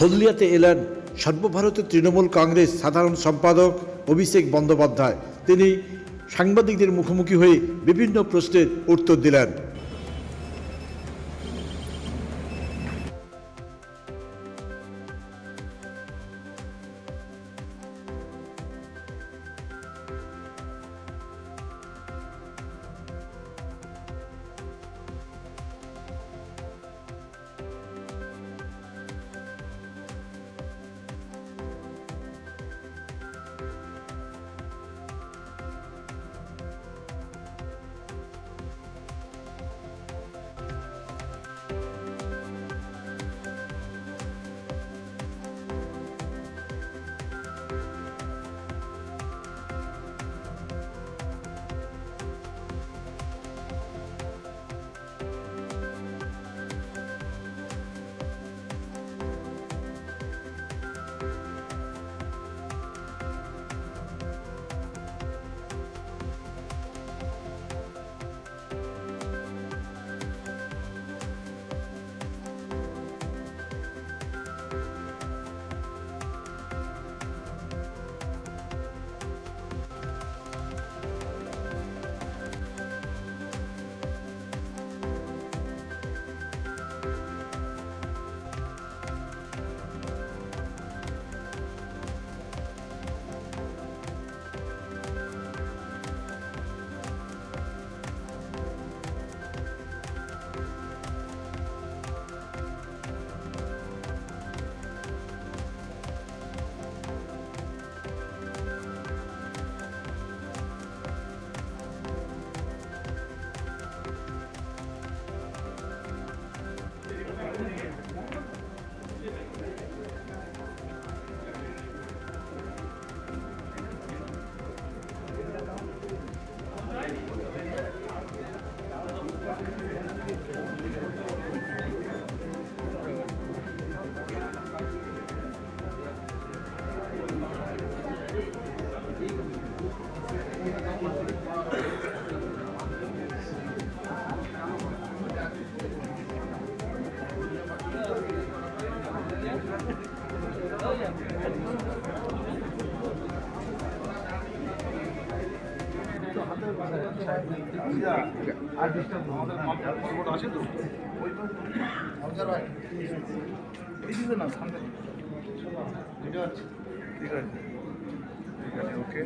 হলদিয়াতে এলেন সর্বভারতীয় তৃণমূল কংগ্রেস সাধারণ সম্পাদক অভিষেক বন্দ্যোপাধ্যায়। তিনি সাংবাদিকদের মুখোমুখি হয়ে বিভিন্ন প্রশ্নের উত্তর দিলেন। ঠিক আছে ঠিক আছে ওকে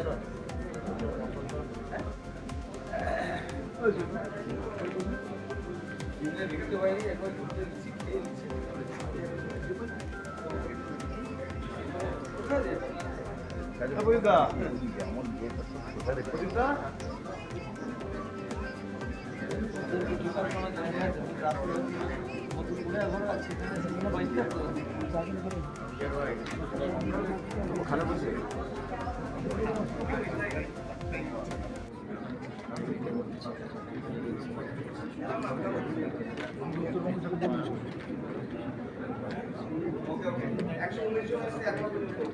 Thank you. 어디가? 어디가? 가는 거지. একশো উনিশ জন আছে একমাত্র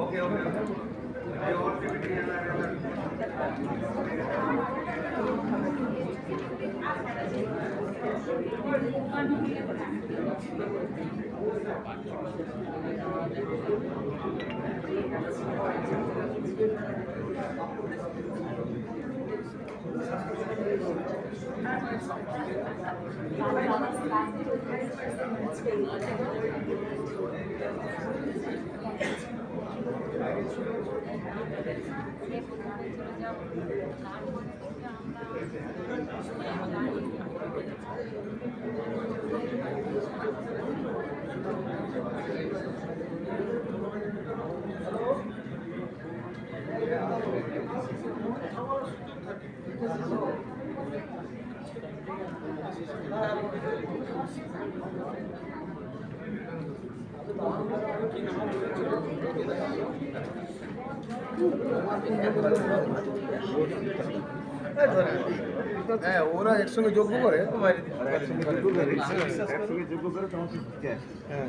ओके ओके আমরা হ্যাঁ, ওরা একসঙ্গে যোগ্য করে। একসঙ্গে একসঙ্গে যোগ্য করে তোমার হ্যাঁ।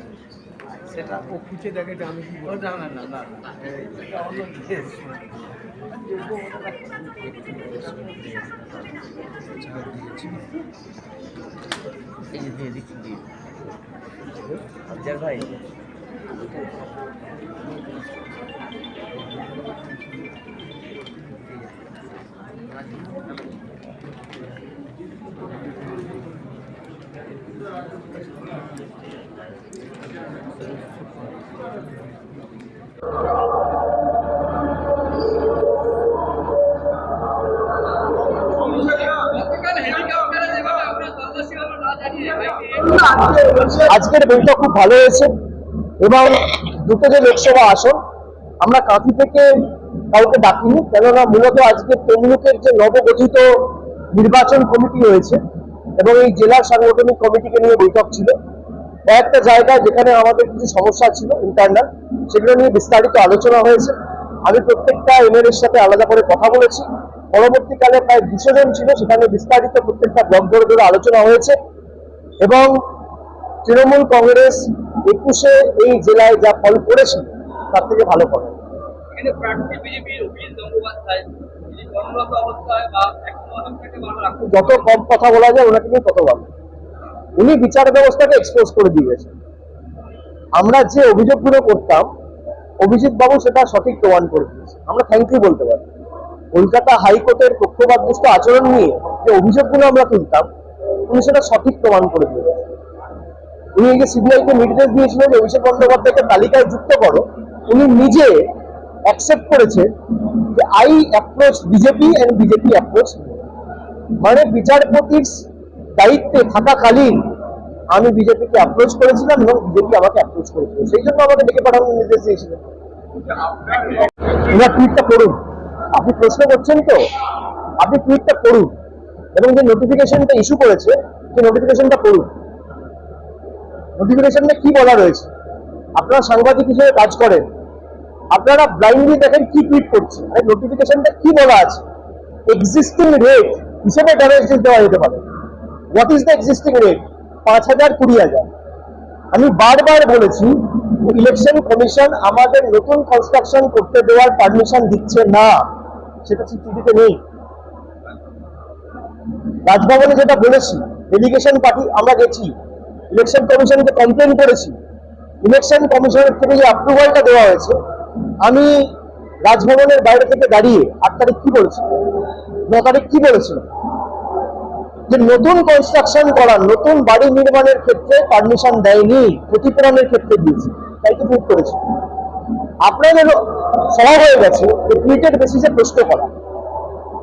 সেটা ও খুঁজে দেখে যে আমি কি। না না না না। এই যে দিয়ে দিচ্ছি দিয়ে ভাই আজকের বইটা খুব ভালো হয়েছে এবং দুটো যে লোকসভা আসন, আমরা কাঁথি থেকে কাউকে ডাকিনি, কেননা মূলত আজকে তমলুকের যে নবগঠিত নির্বাচন কমিটি হয়েছে এবং এই জেলার সাংগঠনিক কমিটিকে নিয়ে বৈঠক ছিল। কয়েকটা জায়গায় যেখানে আমাদের কিছু সমস্যা ছিল ইন্টারনাল সেগুলো নিয়ে বিস্তারিত আলোচনা হয়েছে। আমি প্রত্যেকটা এমএলএর সাথে আলাদা করে কথা বলেছি। পরবর্তীকালে প্রায় দুশো জন ছিল, সেখানে বিস্তারিত প্রত্যেকটা ব্লক ধরে ধরে আলোচনা হয়েছে। এবং তৃণমূল কংগ্রেস একুশে এই জেলায় যা ফল করেছে, তার থেকে ভালো ফল। যত কম কথা বলা যায়, ওনাকে তত ভালো। উনি বিচার ব্যবস্থাকে এক্সপোজ করে দিয়ে গেছেন আমরা যে অভিযোগগুলো করতাম অভিজিৎ বাবু সেটা সঠিক প্রমাণ করে দিয়েছে আমরা থ্যাংক ইউ বলতে পারি। কলকাতা হাইকোর্টের পক্ষপাতদুষ্ট আচরণ নিয়ে যে অভিযোগগুলো আমরা তুলতাম, উনি সেটা সঠিক প্রমাণ করে দিয়ে গেছেন উনি এই যে সিবিআই কে নির্দেশ দিয়েছিলেন যে অভিষেক বন্দ্যোপাধ্যায়কে তালিকায় যুক্ত করো, উনি নিজে অ্যাকসেপ্ট করেছে যে I approach BJP and BJP approach মানে বিচারপতির দায়িত্বে থাকাকালীন আমি বিজেপিকে অ্যাপ্রোচ করেছিলাম এবং বিজেপি আমাকে অ্যাপ্রোচ করেছিল। সেই জন্য আমাকে ডেকে পাঠানোর নির্দেশ দিয়েছিলেন। এবার টুইটটা করুন আপনি প্রশ্ন করছেন তো? আপনি টুইটটা করুন এবং যে নোটিফিকেশনটা ইস্যু করেছে, সেই নোটিফিকেশনটা করুন নোটিফিকেশনে কি বলা রয়েছে? আপনারা সাংবাদিক হিসেবে কাজ করেন। আপনারা ব্লাইন্ডলি দেখেন কি টুইট করছে। আর নোটিফিকেশনটা কি বলা আছে? এক্সিস্টিং রেট হিসেবে ড্যামেজ দেওয়া যেতে পারে। What is the existing rate পাঁচ হাজার, কুড়ি হাজার। আমি বারবার বলেছি ইলেকশন কমিশন আমাদের নতুন কনস্ট্রাকশন করতে দেওয়ার পারমিশন দিচ্ছে না। সেটা চিঠিতে নেই। রাজভবনে যেটা বলেছি ডেলিগেশন পার্টি আমরা গেছি ইলেকশন কমিশনকে কমপ্লেন করেছি। ইলেকশন কমিশনের থেকে যে অ্যাপ্রুভালটা দেওয়া হয়েছে, আমি রাজভবনের বাইরে থেকে দাঁড়িয়ে আট তারিখ কি বলেছি? ন তারিখ কি বলেছিল যে নতুন কনস্ট্রাকশন করা, নতুন বাড়ি নির্মাণের ক্ষেত্রে পারমিশন দেয়নি, ক্ষতিপূরণের ক্ষেত্রে দিয়েছে। তাই তো টুইট করেছি। আপনাদের স্বভাব হয়ে গেছে, যে টুইটের বেসিসে প্রশ্ন করা।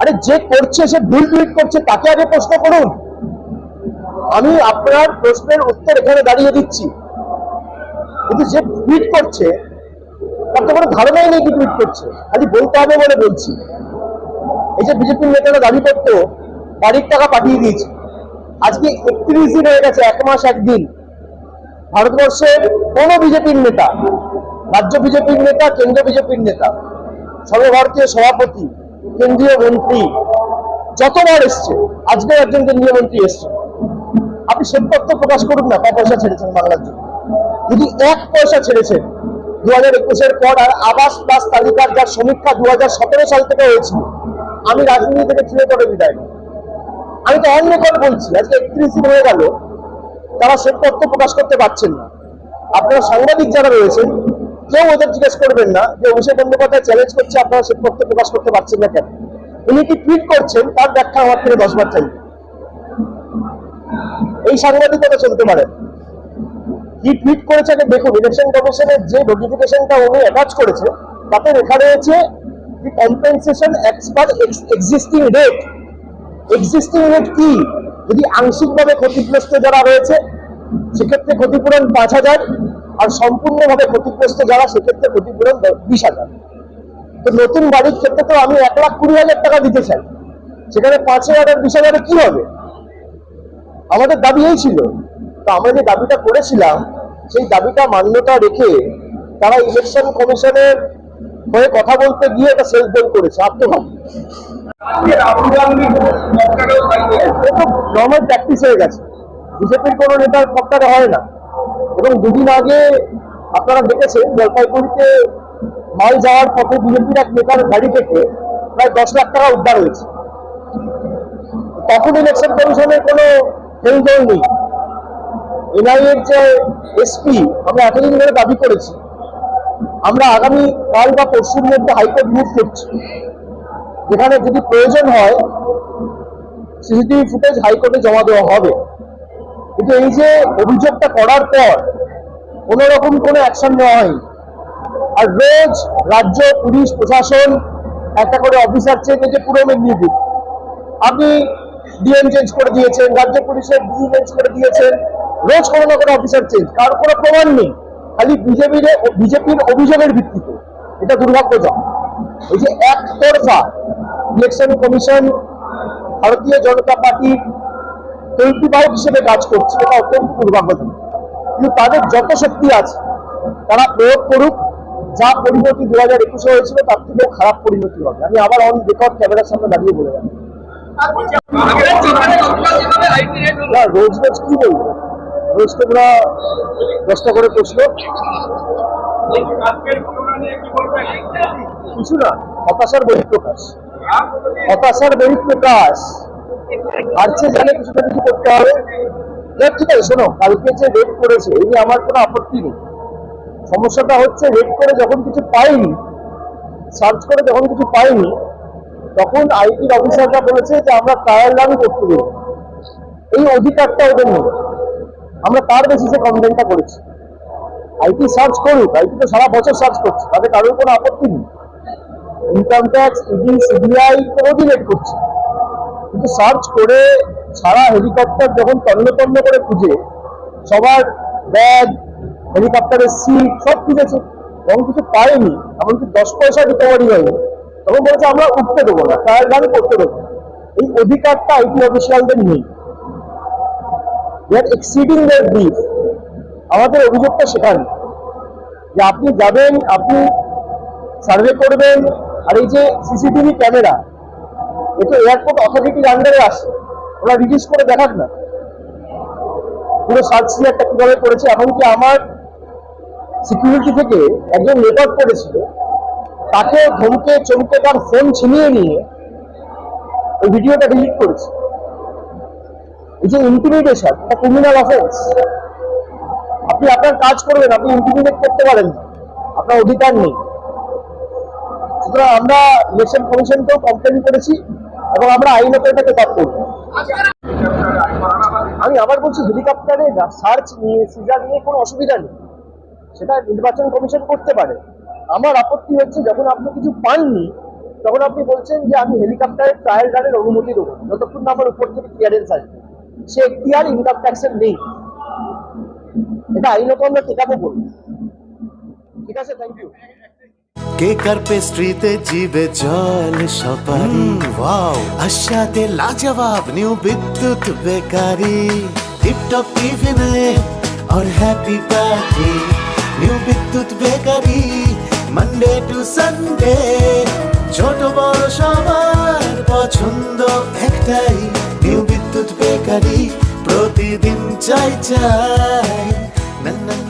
আরে যে করছে, সে ভুল টুইট করছে, তাকে আগে প্রশ্ন করুন। আমি আপনার প্রশ্নের উত্তর এখানে দাঁড়িয়ে দিচ্ছি। কিন্তু যে টুইট করছে, তার তো কোনো ধারণাই নেই কি টুইট করছে। খালি বলতে হবে বলে বলছি। এই যে বিজেপির নেতারা দাবি করতো বাড়ির টাকা পাঠিয়ে দিয়েছি। আজকে একত্রিশ দিন হয়ে গেছে, এক মাস একদিন ভারতবর্ষের কোন বিজেপির নেতা, রাজ্য বিজেপির নেতা, কেন্দ্র বিজেপির নেতা, সর্বভারতীয় সভাপতি, কেন্দ্রীয় মন্ত্রী, যতবার এসছে আজকে একজন কেন্দ্রীয় মন্ত্রী এসছে। আপনি শ্বেতপত্র প্রকাশ করুন না ক পয়সা ছেড়েছেন বাংলার জন্য। যদি এক পয়সা ছেড়েছেন দু হাজার একুশের পর আর আবাস প্লাস তালিকার যার সমীক্ষা দু হাজার সতেরো সাল থেকে হয়েছিল আমি রাজনীতি থেকে ছিঁড়ে পড়ে বিদায় নিই। আমি তো অন্য কথা বলছি, আজকে একত্রিশ দিন হয়ে গেল, তারা সে তথ্য প্রকাশ করতে পারছেন না। আপনারা সাংবাদিক যারা রয়েছেন, কেউ ওদের জিজ্ঞেস করবেন না যে অভিষেক বন্দ্যোপাধ্যায় চ্যালেঞ্জ করছে, আপনারা শ্বেতপত্র প্রকাশ করতে পারছেন না কেন? উনি কি টুইট করছেন, তার ব্যাখ্যা আমার থেকে দশবার চাই। এই সাংবাদিকতা চলতে পারে। কি টুইট করেছে আগে দেখুন ইলেকশন কমিশনের যে নোটিফিকেশনটা উনি অ্যাটাচ করেছে, তাতে লেখা রয়েছে compensation ex per existing rate existing rate কি? যদি আংশিকভাবে ক্ষতিগ্রস্ত যারা রয়েছে, সেক্ষেত্রে ক্ষতিপূরণ পাঁচ হাজার, আর সম্পূর্ণভাবে ক্ষতিগ্রস্ত যারা, সেক্ষেত্রে ক্ষতিপূরণ বিশ হাজার। তো নতুন বাড়ির ক্ষেত্রে তো আমি এক লাখ কুড়ি হাজার টাকা দিতে চাই। সেখানে পাঁচ হাজার আর বিশ হাজারে কি হবে? আমাদের দাবি এই ছিল। তো আমরা যে দাবিটা করেছিলাম, সেই দাবিটা মান্যতা রেখে তারা ইলেকশন কমিশনের হয়ে কথা বলতে গিয়ে এটা সেলফ করেছে, আত্মঘাতী। নর্মাল প্র্যাকটিস হয়ে গেছে। বিজেপির কোনো নেতার পক্ষারে হয় না। এবং দুদিন আগে আপনারা দেখেছেন, জলপাইগুড়িতে মাল যাওয়ার পথে বিজেপির এক নেতার গাড়ি থেকে প্রায় দশ লাখ টাকা উদ্ধার হয়েছে। তখন ইলেকশন কমিশনের কোনো হেলদোল নেই। এনআইএর যে এসপি আমরা এতদিন ধরে দাবি করেছি, আমরা আগামী কাল বা পরশুর মধ্যে হাইকোর্ট মুভ করছি। যেখানে যদি প্রয়োজন হয়, সিসিটিভি ফুটেজ হাইকোর্টে জমা দেওয়া হবে। কিন্তু এই যে অভিযোগটা করার পর কোন রকম কোনো অ্যাকশন নেওয়া হয়নি। আর রোজ রাজ্য, পুলিশ, প্রশাসন একটা করে অফিসার চেঞ্জ হয়েছে পুরো মেদিনীপুর। আপনি ডিএম চেঞ্জ করে দিয়েছেন, রাজ্য পুলিশের ডিজি চেঞ্জ করে দিয়েছেন, রোজ কোনো না কোনো অফিসার চেঞ্জ। কার কোনো প্রমাণ নেই। খালি বিজেপির বিজেপির অভিযোগের ভিত্তিতে। এটা দুর্ভাগ্যজনক। এই যে একতরফা ইলেকশন কমিশন ভারতীয় জনতা পার্টির তৈরিবাহক হিসেবে কাজ করছে, এটা অত্যন্ত দুর্ভাগ্যজনক। কিন্তু তাদের যত শক্তি আছে, তারা প্রয়োগ করুক, যা পরিণতি দু হাজার একুশে হয়েছিল, তার থেকেও খারাপ পরিণতি হবে। আমি আবার অন রেকর্ড ক্যামেরার সামনে দাঁড়িয়ে বলে রোজ রোজ কি বলব? রোজ তোমরা দশটা করে প্রশ্ন। কিছু না হতাশার বহিঃপ্রকাশ। হতাশার বহিঃপ্রকাশ। চেয়ে জানে কিছু করতে হবে। ঠিক আছে, শোনো, কালকে যে রেড করেছে, এই নিয়ে আমার কোনো আপত্তি নেই। সমস্যাটা হচ্ছে রেড করে যখন কিছু পাইনি সার্চ করে যখন কিছু পাইনি, তখন আইটির অফিসাররা বলেছে যে আমরা ট্রায়াল রান করতে দেবো। এই অধিকারটা ওদের নেই। আমরা তার বেসিসে কমপ্লেনটা করেছি। আইটি সার্চ করুক, আইটি তো সারা বছর সার্চ করছে তাদের কারোর কোনো আপত্তি নেই। Income tax, ED, CBI raid করছে কিন্তু সার্চ করে সারা হেলিকপ্টার যখন তন্ন তন্ন করে খুঁজে, সবার ব্যাগ, হেলিকপ্টারের সিট, সব খুঁজেছে। তখন কিছু পায়নি, এমনকি দশ পয়সা রিকভারি হয়নি, তখন বলেছে আমরা উঠতে দেবো না ট্রায়াল রান করতে দেবো এই অধিকারটা আইটি অফিসিয়ালদের নেই। দে আর এক্সিডিং দেয়ার ব্রিফ আমাদের অভিযোগটা সেখানে। যে আপনি যাবেন, আপনি সার্ভে করবেন, আর এই যে সিসিটিভি ক্যামেরা এটা এয়ারপোর্ট অথরিটির আন্ডারে আসে। ওরা রিলিজ করে দেখাক না। পুরো সার্চ সিয়ারটা কীভাবে করেছে, এমনকি আমার সিকিউরিটি থেকে একজন রেকর্ড করেছিল, তাকে ধমকে, চমকে তার ফোন ছিনিয়ে নিয়ে ওই ভিডিওটা ডিলিট করেছে। এই যে ইন্টিমিডেশন ক্রিমিনাল অফেন্স আপনি আপনার কাজ করবেন, আপনি ইন্টিমিডেট করতে পারেন আপনার অধিকার নেই। সুতরাং আমরা ইলেকশন কমিশনকেও কমপ্লেন করেছি এবং আমরা আইনত এটাকে কাজ করব। আমি আবার বলছি হেলিকপ্টারে সার্চ নিয়ে সিজার নিয়ে কোনো অসুবিধা নেই। সেটা নির্বাচন কমিশন করতে পারে। আমার আপত্তি হচ্ছে, যখন আপনি কিছু পাননি, তখন আপনি বলছেন যে আমি হেলিকপ্টারের ট্রায়াল রানের অনুমতি দেবো। যতক্ষণ না আমার উপর থেকে ক্লিয়ারেন্স আসবে। সে এখতিয়ার ইনকাম ট্যাক্সের নেই। এটা আইনত আমরা টেকাবো বলবো ঠিক আছে থ্যাংক ইউ কেকার পেস্ট্রিতে জিবে জল সপারি ওয়াও আশাতে লাজবাব নিউ বিদ্যুৎ বেকারি টিপটপ টিফিনে और happy party new Bidyut bakery Monday to Sunday ছোট বড় সবার পছন্দ একটাই নিউ বিদ্যুৎ বেকারি প্রতিদিন চাই চাই। না